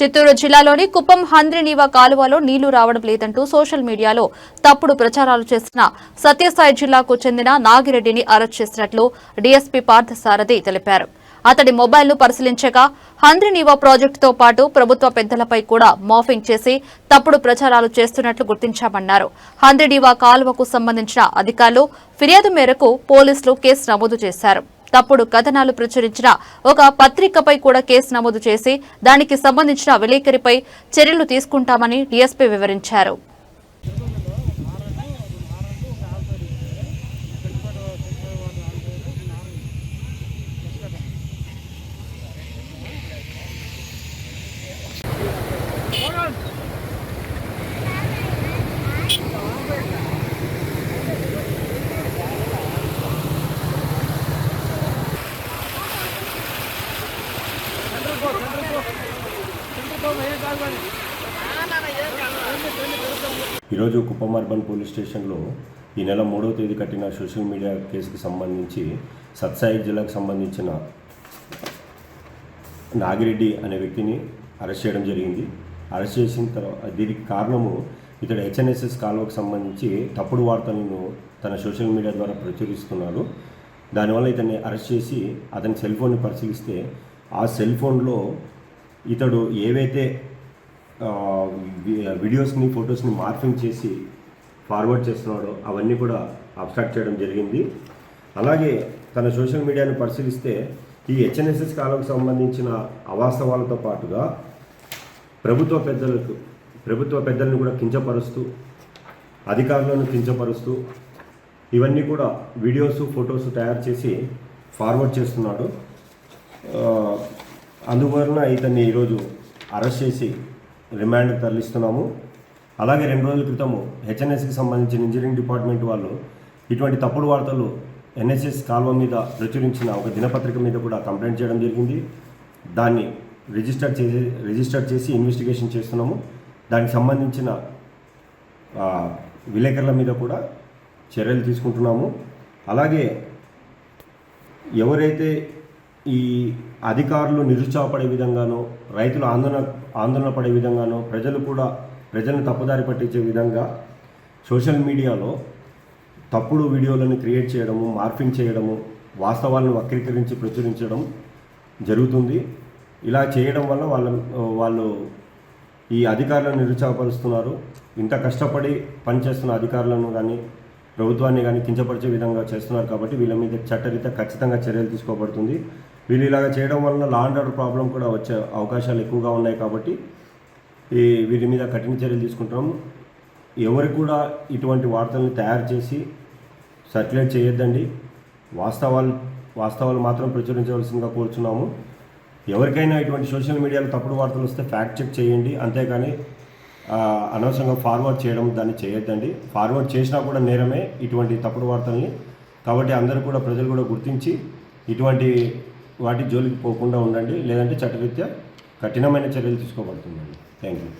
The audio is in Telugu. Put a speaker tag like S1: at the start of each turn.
S1: చిత్తూరు జిల్లాలోని కుప్పం హంద్రినీవా కాలువలో నీళ్ళు రావడం లేదంటూ సోషల్ మీడియాలో తప్పుడు ప్రచారాలు చేసిన సత్యసాయి జిల్లాకు చెందిన నాగిరెడ్డిని అరెస్ట్ చేసినట్లు డీఎస్పీ పార్థసారథి తెలిపారు. అతడి మొబైల్ను పరిశీలించగా హంద్రినీవా ప్రాజెక్టుతో పాటు ప్రభుత్వ పెద్దలపై కూడా మాఫింగ్ చేసి తప్పుడు ప్రచారాలు చేస్తున్నట్లు గుర్తించామన్నారు. హంద్రినీవా కాలువకు సంబంధించిన అధికారులు ఫిర్యాదు మేరకు పోలీసులు కేసు నమోదు చేశారు. తప్పుడు కథనాలు ప్రచురించిన ఒక పత్రికపై కూడా కేసు నమోదు చేసి దానికి సంబంధించిన విలేకరిపై చర్యలు తీసుకుంటామని డీఎస్పీ వివరించారు.
S2: ఈరోజు కుప్పం అర్బన్ పోలీస్ స్టేషన్లో ఈ నెల మూడవ తేదీ కట్టిన సోషల్ మీడియా కేసుకు సంబంధించి సత్సాయి జిల్లాకు సంబంధించిన నాగిరెడ్డి అనే వ్యక్తిని అరెస్ట్ చేయడం జరిగింది. అరెస్ట్ చేసిన తర్వాత దీనికి కారణము ఇతడు హెచ్ఎన్ఎస్ఎస్ కాలువకు సంబంధించి తప్పుడు వార్తలను తన సోషల్ మీడియా ద్వారా ప్రచురిస్తున్నారు దానివల్ల ఇతన్ని అరెస్ట్ చేసి అతని సెల్ ఫోన్ని పరిశీలిస్తే ఆ సెల్ ఫోన్లో ఇతడు ఏవైతే వీడియోస్ని ఫొటోస్ని మార్ఫింగ్ చేసి ఫార్వర్డ్ చేస్తున్నాడో అవన్నీ కూడా అబ్స్ట్రాక్ట్ చేయడం జరిగింది. అలాగే తన సోషల్ మీడియాను పరిశీలిస్తే ఈ హెచ్ఎన్ఎస్ఎస్ కాలంకు సంబంధించిన అవాస్తవాలతో పాటుగా ప్రభుత్వ పెద్దలకు ప్రభుత్వ పెద్దలను కూడా కించపరుస్తూ అధికారులను కించపరుస్తూ ఇవన్నీ కూడా వీడియోస్ ఫొటోస్ తయారు చేసి ఫార్వర్డ్ చేస్తున్నాడు. అందువలన ఇతన్ని ఈరోజు అరెస్ట్ చేసి రిమాండ్కి తరలిస్తున్నాము. అలాగే రెండు రోజుల క్రితము హెచ్ఎన్ఎస్కి సంబంధించిన ఇంజనీరింగ్ డిపార్ట్మెంట్ వాళ్ళు ఇటువంటి తప్పుడు వార్తలు ఎన్ఎస్ఎస్ కాల్వ మీద ప్రచురించిన ఒక దినపత్రిక మీద కూడా కంప్లైంట్ చేయడం జరిగింది. దాన్ని రిజిస్టర్ చేసి రిజిస్టర్ చేసి ఇన్వెస్టిగేషన్ చేస్తున్నాము. దానికి సంబంధించిన విలేకరుల మీద కూడా చర్యలు తీసుకుంటున్నాము. అలాగే ఎవరైతే ఈ అధికారులు నిరుత్సాహపడే విధంగానో రైతులు ఆందోళన ఆందోళన పడే విధంగానో ప్రజలు కూడా ప్రజలను తప్పుదారి పట్టించే విధంగా సోషల్ మీడియాలో తప్పుడు వీడియోలను క్రియేట్ చేయడము మార్ఫింగ్ చేయడము వాస్తవాలను వక్రీకరించి ప్రచురించడం జరుగుతుంది. ఇలా చేయడం వల్ల వాళ్ళ వాళ్ళు ఈ అధికారులను నిరుత్సాహపరుస్తున్నారు. ఇంత కష్టపడి పనిచేస్తున్న అధికారులను కానీ ప్రభుత్వాన్ని కానీ కించపరిచే విధంగా చేస్తున్నారు కాబట్టి వీళ్ళ మీద చట్టరీత ఖచ్చితంగా చర్యలు తీసుకోబడుతుంది. వీళ్ళు ఇలాగ చేయడం వలన లా అండ్ ఆర్డర్ ప్రాబ్లం కూడా వచ్చే అవకాశాలు ఎక్కువగా ఉన్నాయి కాబట్టి ఈ వీటి మీద కఠిన చర్యలు తీసుకుంటాము. ఎవరు కూడా ఇటువంటి వార్తలను తయారు చేసి సర్క్యులేట్ చేయొద్దండి. వాస్తవాలు వాస్తవాలు మాత్రం ప్రచురించవలసిందిగా కోరుచున్నాము. ఎవరికైనా ఇటువంటి సోషల్ మీడియాలో తప్పుడు వార్తలు వస్తే ఫ్యాక్ట్ చెక్ చేయండి. అంతేకాని అనవసరంగా ఫార్వర్డ్ చేయడం దాన్ని చేయొద్దండి. ఫార్వర్డ్ చేసినా కూడా నేరమే ఇటువంటి తప్పుడు వార్తల్ని. కాబట్టి అందరూ కూడా ప్రజలు కూడా గుర్తించి ఇటువంటి వాటి జోలికి పోకుండా ఉండండి లేదంటే చట్టరీత్యా కఠినమైన చర్యలు తీసుకోబడుతుందండి. Thank you